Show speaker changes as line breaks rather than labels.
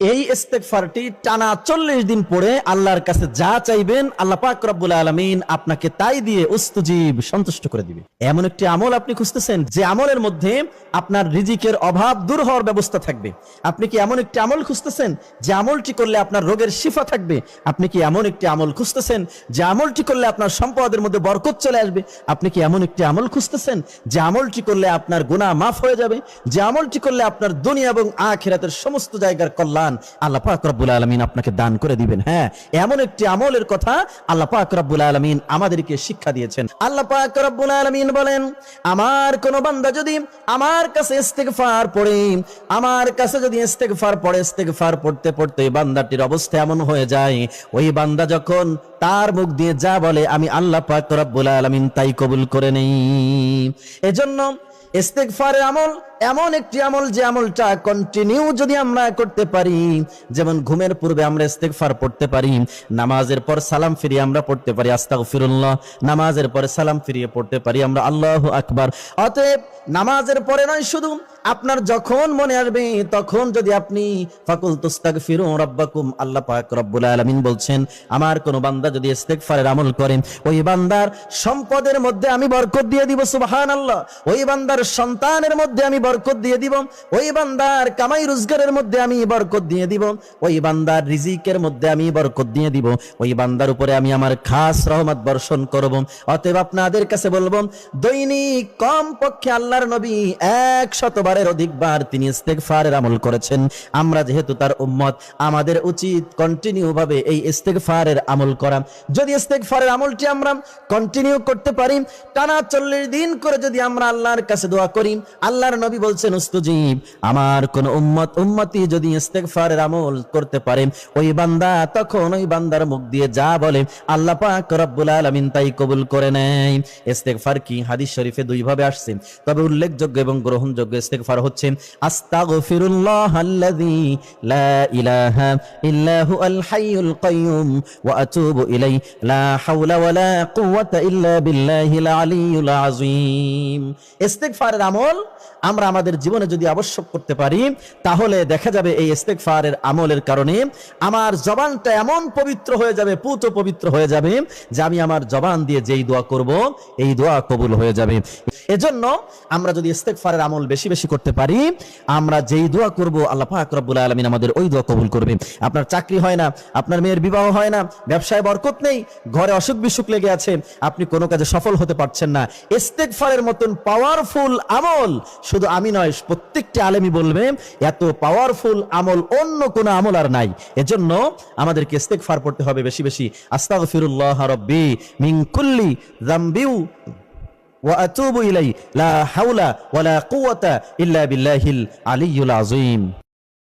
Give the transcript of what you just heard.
এই ইস্তেগফারটি টানা চল্লিশ দিন পরে আল্লাহর কাছে যা চাইবেন আল্লাহ পাক রব্বুল আলমিন আপনাকে তাই দিয়ে উস্তুজীব সন্তুষ্ট করে দিবে। এমন একটি আমল আপনি খুঁজতেছেন যে আমলের মধ্যে আপনার রিজিকের অভাব দূর হওয়ার ব্যবস্থা থাকবে। আপনি কি এমন একটি আমল খুঁজতেছেন যে আমলটি করলে আপনার রোগের শিফা থাকবে? আপনি কি এমন একটি আমল খুঁজতেছেন যে আমলটি করলে আপনার সম্পদের মধ্যে বরকত চলে আসবে? আপনি কি এমন একটি আমল খুঁজতেছেন যে আমলটি করলে আপনার গুণা মাফ হয়ে যাবে? যে আমলটি করলে আপনার দুনিয়া এবং আখেরাতের সমস্ত জায়গার কল্যাণ আল্লাহ পাক রব্বুল আলমিন আপনাকে দান করে দিবেন হ্যাঁ? এমন একটি আমলের কথা আল্লাহ পাক রব্বুল আলমিন আমাদেরকে শিক্ষা দিয়েছেন। আল্লাহ পাক রব্বুল আলমিন বলেন, আমার কোন বান্দা যদি আমার কাছে ইস্তেগফার পড়ে, আমার কাছে যদি ইস্তেগফার পড়ে, ইস্তেগফার পড়তে পড়তে বান্দাটির অবস্থা এমন হয়ে যায়, ওই বান্দা যখন তার মুখ দিয়ে যা বলে, আমি আল্লাহ পাক রব্বুল আলমিন তাই কবুল করে নেই। এজন্য ইস্তেগফারের আমল এমন একটি আমল যে আমলটা কন্টিনিউ যদি আমরা করতে পারি। যেমন ঘুমের পূর্বে আমরা ইস্তেগফার পড়তে পারি, নামাজের পর সালাম ফিরিয়ে আমরা পড়তে পারি, আস্তাগফিরুল্লাহ, নামাজের পরে সালাম ফিরিয়ে পড়তে পারি আমরা, আল্লাহু আকবার। অতএব নামাজের পরে নয়, শুধু আপনার যখন মনে আসবে, তখন যদি আপনি ফাকুল তুস্তাগফিরু রাব্বাকুম, আল্লাহ পাক রব্বুল আলামিন বলছেন, আমার কোন বান্দা যদি ইস্তেগফারের আমল করেন ওই বান্দার সম্পদের মধ্যে আমি বরকত দিয়ে দিব, সুবহানাল্লাহ। ওই বান্দার সন্তানের মধ্যে আমি বরকত দিয়ে দিব, ওই বান্দার কামাই রোজগারের মধ্যে আমি বরকত দিয়ে দিব, ওই বান্দার রিজিকের মধ্যে আমি বরকত দিয়ে দিব, ওই বান্দার উপরে আমি আমার খাস রহমত বর্ষণ করব। অতএব আপনাদের কাছে বলব, দৈনিক কম পক্ষে আল্লাহর নবী এক শতবারের অধিকবার তিনি ইস্তেগফারের আমল করেছেন। আমরা যেহেতু তার উম্মত, আমাদের উচিত কন্টিনিউ ভাবে এই ইস্তেগফারের আমল করা। যদি ইস্তেগফারের আমলটি আমরা কন্টিনিউ করতে পারি, টানা চল্লিশ দিন করে যদি আমরা আল্লাহর কাছে দোয়া করি আল্লাহর নবী বলছেন, উস্তুজিব, আমার কোন উম্মত, উম্মতি যদি ইস্তেগফারের আমল করতে পারে, ওই বান্দা তখন ওই বান্দার মুখ দিয়ে যা বলে, আল্লাহ পাক রব্বুল আলামিন তাই কবুল করে নেয়। ইস্তেগফার কি? হাদিস শরীফে দুই ভাবে আসছে। তবে উল্লেখযোগ্য এবং গ্রহণযোগ্য ইস্তেগফার হচ্ছে আস্তাগফিরুল্লাহ আল্লাযী লা ইলাহা ইল্লা হুয়াল হাইয়ুল কাইয়ুম ওয়া আতুবু ইলাইহি, লা হাওলা ওয়ালা কুওয়াতা ইল্লা বিল্লাহিল আলিয়্যুল আযীম। ইস্তেগফারের আমল আমরা আমাদের জীবনে যদি আবশ্যক করতে পারি, তাহলে দেখা যাবে এই ইস্তেগফারের আমলের কারণে আমার জবানটা এমন পবিত্র হয়ে যাবে, পুত পবিত্র হয়ে যাবে, যে আমি আমার জবান দিয়ে যেই দোয়া করব, এই দোয়া কবুল হয়ে যাবে। এজন্য আমরা যদি ইস্তেগফারের আমল বেশি বেশি করতে পারি, আমরা যেই দোয়া করব, আল্লাহ পাক রব্বুল আলামিন আমাদের ওই দোয়া কবুল করবে। আপনার চাকরি হয় না, আপনার মেয়ের বিবাহ হয় না, ব্যবসায় বরকত নেই, ঘরে অসুখ বিসুখ লেগে আছে, আপনি কোনো কাজে সফল হতে পারছেন না। ইস্তেগফারের মতন পাওয়ারফুল পাওয়ারফুল আমল। শুধু আমি নয়, প্রত্যেকটি আলেমি বলবে, এত পাওয়ারফুল আমল অন্য কোনো আমল আর নাই। এজন্য আমাদেরকে ইস্তেক ফার পড়তে হবে বেশি বেশি। আস্তা ফিরুল্লাহ রব্বি মিংকুল্লি জাম্বিউ وأتوب إليه لا حول ولا قوة إلا بالله العلي العظيم